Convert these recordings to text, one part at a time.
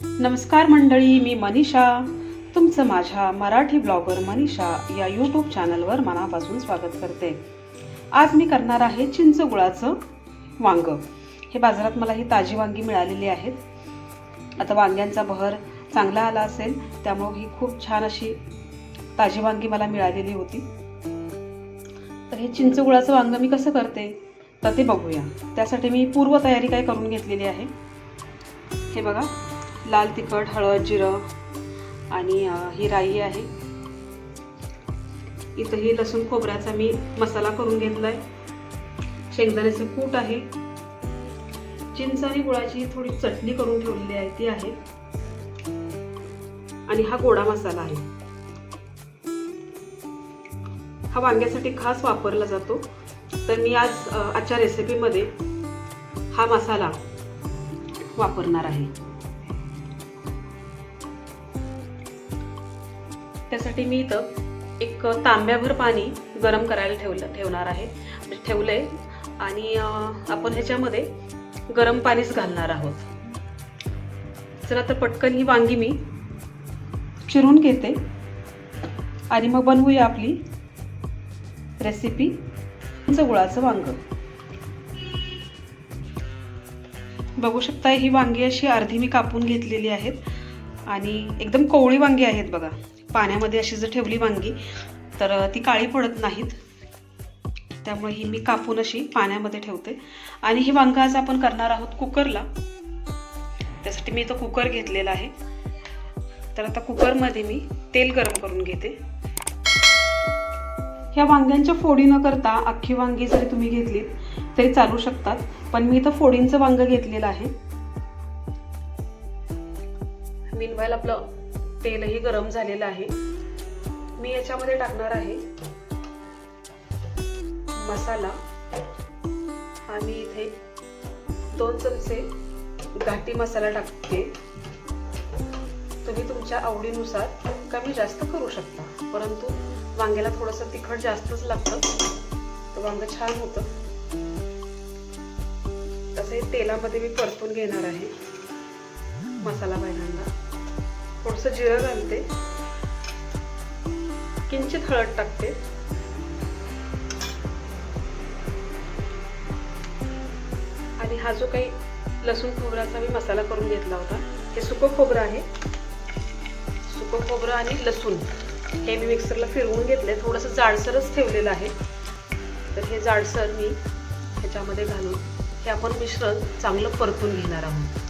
नमस्कार मंडळी मी मनीषा. तुमचं माझ्या मराठी ब्लॉगर मनीषा या यूट्यूब चॅनलवर मनापासून स्वागत करते. आज मी करणार आहे चिंच गुळाचं वांग. हे बाजारात मला ही ताजी वांगी मिळालेली आहेत. आता वांग्यांचा बहर चांगला आला असेल त्यामुळे ही खूप छान अशी ताजी वांगी मला मिळालेली होती. तर हे चिंच गुळाचं वांग मी कसं करते तर ते बघूया. त्यासाठी मी पूर्वतयारी काय करून घेतलेली आहे हे बघा. लाल तिखट हळद जिरं आणि ही राई आहे. इथं ही लसूण खोबऱ्याचा मी मसाला करून घेतला आहे शेंगदाण्याचं कूट आहे. चिंच आणि गुळाची थोडी चटणी करून ठेवलेली आहे ती आहे. आणि हा गोडा मसाला आहे. हा वांग्यासाठी खास वापरला जातो. तर मी आज आजच्या रेसिपीमध्ये हा मसाला वापरणार आहे. त्यासाठी मी इथं एक तांब्याभर पाणी गरम करायला ठेवलं ठेवणार आहे. म्हणजे आहे आणि आपण ह्याच्यामध्ये गरम पाणीच घालणार आहोत. चला तर पटकन ही वांगी मी चिरून घेते. आणि मग बनवूया आपली रेसिपी गुळाचं वांग. बघू शकता ही वांगी अशी अर्धी मी कापून घेतलेली आहेत. आणि एकदम कोवळी वांगी आहेत बघा. पाण्यामध्ये अशी जर ठेवली वांगी तर ती काळी पडत नाहीत. त्यामुळे ही मी कापून अशी पाण्यामध्ये ठेवते. आणि ही वांग आज आपण करणार आहोत कुकरला. त्यासाठी मी तो कुकर घेतलेला आहे. तर आता कुकरमध्ये मी तेल गरम करून घेते. ह्या वांग्यांच्या फोडी न करता अख्खी वांगी जरी तुम्ही घेतलीत तरी चालू शकतात. पण मी इथं फोडींचं वांग घेतलेलं आहे. मीनवाईल आपलं तेलही गरम झालेलं आहे. मी याच्यामध्ये टाकणार आहे मसाला. आणि इथे दोन चमचे घाटी मसाला टाकते. तुम्ही तुमच्या आवडीनुसार कमी जास्त करू शकता. परंतु वांग्याला थोडंसं तिखट जास्तच लागतं. तर वांग छान होतं. तसे तेलामध्ये मी परतून घेणार आहे मसाला पहिल्यांदा थोडंसं जिरं घालते. किंचित हळद टाकते. आणि हा जो काही लसूण खोबऱ्याचा मी मसाला करून घेतला होता हे सुकं खोबरं आहे. सुकं खोबरं आणि लसूण हे मी मिक्सरला फिरवून घेतले. थोडंसं जाडसरच ठेवलेलं आहे. तर हे जाडसर मी ह्याच्यामध्ये घालून हे आपण मिश्रण चांगलं परतून घेणार आहोत.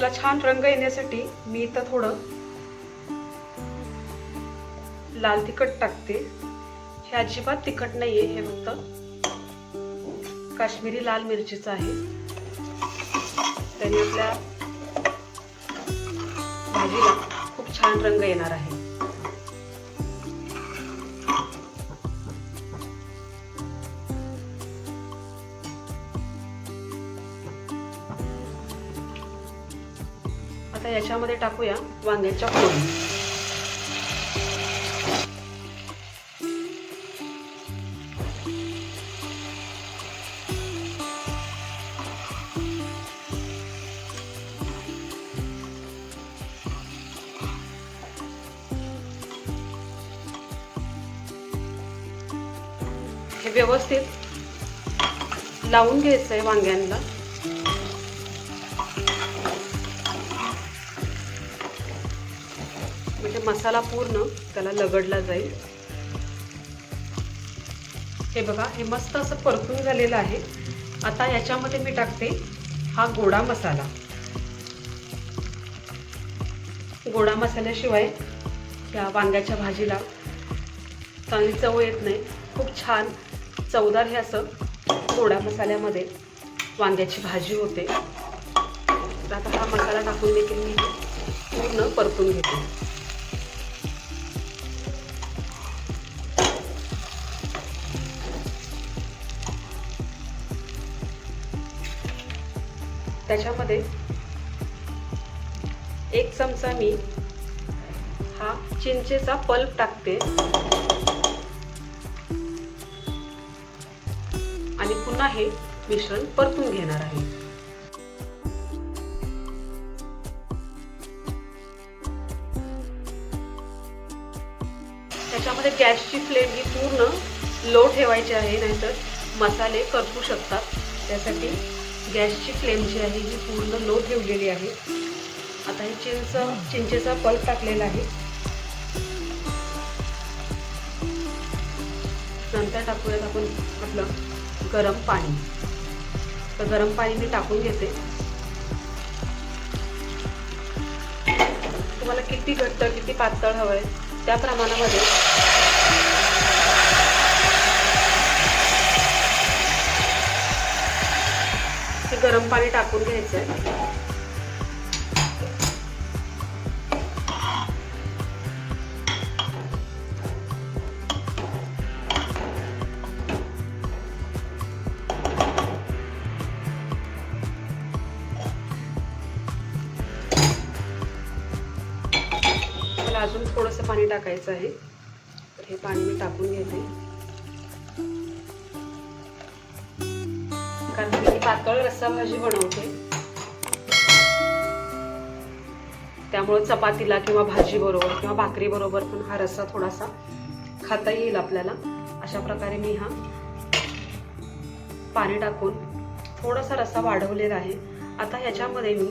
याला छान रंग येण्यासाठी मी इथं थोडं लाल तिखट टाकते. हे अजिबात तिखट नाही आहे हे फक्त काश्मीरी लाल मिरचीचं आहे. त्याने आपल्या भाजीला खूप छान रंग येणार आहे. आता याच्यामध्ये टाकूया वांग्याच्या फोडी हे व्यवस्थित लावून घ्यायचं आहे वांग्यांना. मसाला पूर्ण त्याला लगडला जाईल. हे बघा हे मस्त असं परतून झालेलं आहे. आता याच्यामध्ये मी टाकते हा गोडा मसाला. गोडा मसाल्याशिवाय या वांग्याच्या भाजीला चांगली चव येत नाही. खूप छान चवदार हे असं गोडा मसाल्यामध्ये वांग्याची भाजी होते. आता हा मसाला टाकून देखील मी पूर्ण परतून घेते. त्याच्यामध्ये एक चमचा मी हा चिंचेचा पल्प टाकते. आणि पुन्हा हे मिश्रण परतून घेणार आहे. त्याच्यामध्ये गॅसची फ्लेम ही पूर्ण लो ठेवायची आहे नाहीतर मसाले करपू शकतात. त्यासाठी गॅसची फ्लेम जी आहे ही पूर्ण लो ठेवलेली आहे. आता हे चिंच चिंचेचा पल्प टाकलेला आहे. नंतर टाकूयात आपण आपलं गरम पाणी. तर गरम पाणी मी टाकून घेते. तुम्हाला किती घट्ट किती पातळ हवं आहे त्या प्रमाणामध्ये गरम पाणी टाकून घ्यायचं आहे मला अजून थोडंसं पाणी टाकायचं आहे. तर हे पाणी मी टाकून घेते. पातळ रस्सा भाजी बनवते. त्यामुळे चपातीला किंवा भाजी बरोबर किंवा भाकरी बरोबर पण हा रस्सा थोडासा खाता येईल आपल्याला. अशा प्रकारे मी हा पाणी टाकून थोडासा रस्सा वाढवलेला आहे. आता ह्याच्यामध्ये मी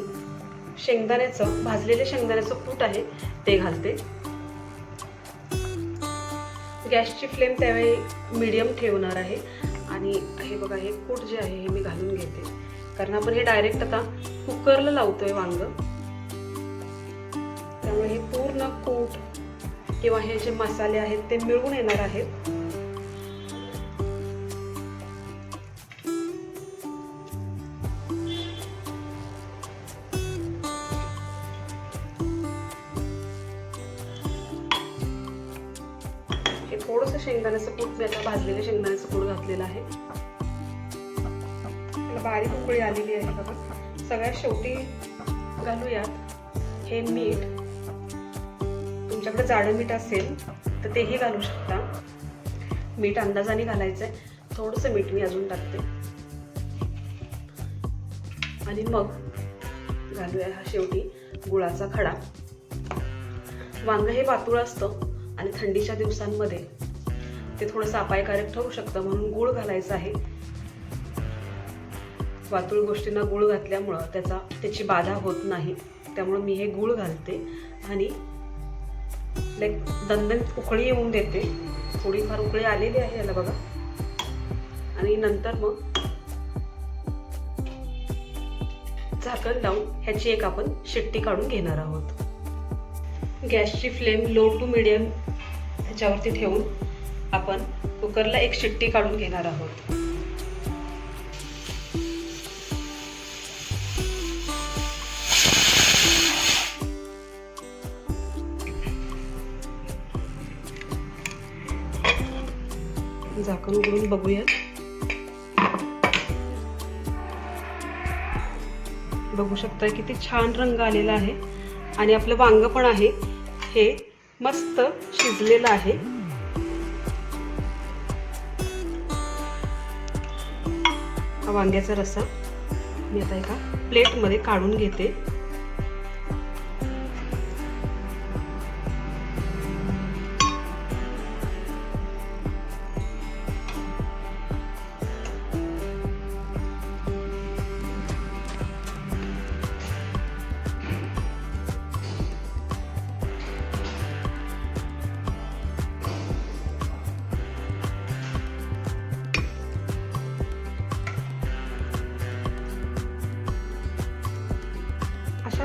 शेंगदाण्याचं भाजलेले शेंगदाण्याचं कूट आहे ते घालते. गॅसची फ्लेम त्यावेळी मीडियम ठेवणार आहे. आणि हे बघा हे कूट जे आहे हे मी घालून घेते. कारण आपण हे डायरेक्ट आता कुकरला लावतोय वांग. त्यामुळे हे पूर्ण कूट किंवा हे जे मसाले आहेत ते मिळून येणार आहेत. थोडंसं शेंगदाण्याचं कूट मी आता भाजलेलं शेंगदाण्याचं कूट घातलेलं आहे. त्याला बारीक उकळी आलेली आहे बघा. सगळ्यात शेवटी घालूयात. हे मीठ. तुमच्याकडे जाडं मीठ असेल तर तेही घालू शकता. मीठ अंदाजाने घालायचं आहे थोडंसं मीठ मी अजून टाकते. आणि मग घालूया हा शेवटी गुळाचा खडा. वांग हे पातूळ असतं आणि थंडीच्या दिवसांमध्ये ते थोडंसं अपायकारक ठरू शकतं म्हणून गुळ घालायचं आहे. वातुळ गोष्टींना गुळ घातल्यामुळं त्याचा त्याची बाधा होत नाही. त्यामुळं मी हे गुळ घालते आणि लाईक दणदण उकळी येऊन देते. थोडीफार उकळी आलेली आहे याला बघा. आणि नंतर मग झाकण लावून ह्याची एक आपण शिट्टी काढून घेणार आहोत. गॅसची फ्लेम लो टू मिडियम ह्याच्यावरती ठेवून आपण कुकरला एक शिट्टी काढून घेणार आहोत. झाकण उघडून बघूया बघू शकता किती छान रंग आलेला आहे. आणि आपलं वांग पण आहे. हे मस्त शिजलेलं आहे. हा वांग्याचा रस्सा मी आता एका प्लेटमध्ये काढून घेते.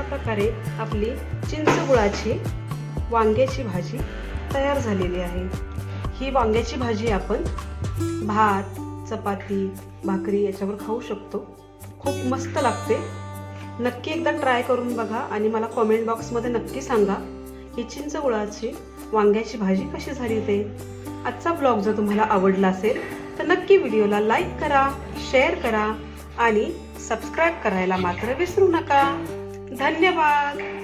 प्रकारे आपली चिंचगुळाची वांग्याची भाजी तयार झालेली आहे. ही वांग्याची भाजी आपण भात चपाती भाकरी याच्यावर खाऊ शकतो. खूप मस्त लागते. नक्की एकदा ट्राय करून बघा आणि मला कॉमेंट बॉक्समध्ये नक्की सांगा ही चिंचगुळाची वांग्याची भाजी कशी झाली ते. आजचा ब्लॉग जर तुम्हाला आवडला असेल तर नक्की व्हिडिओला लाईक करा शेअर करा आणि सबस्क्राईब करायला मात्र विसरू नका. धन्यवाद.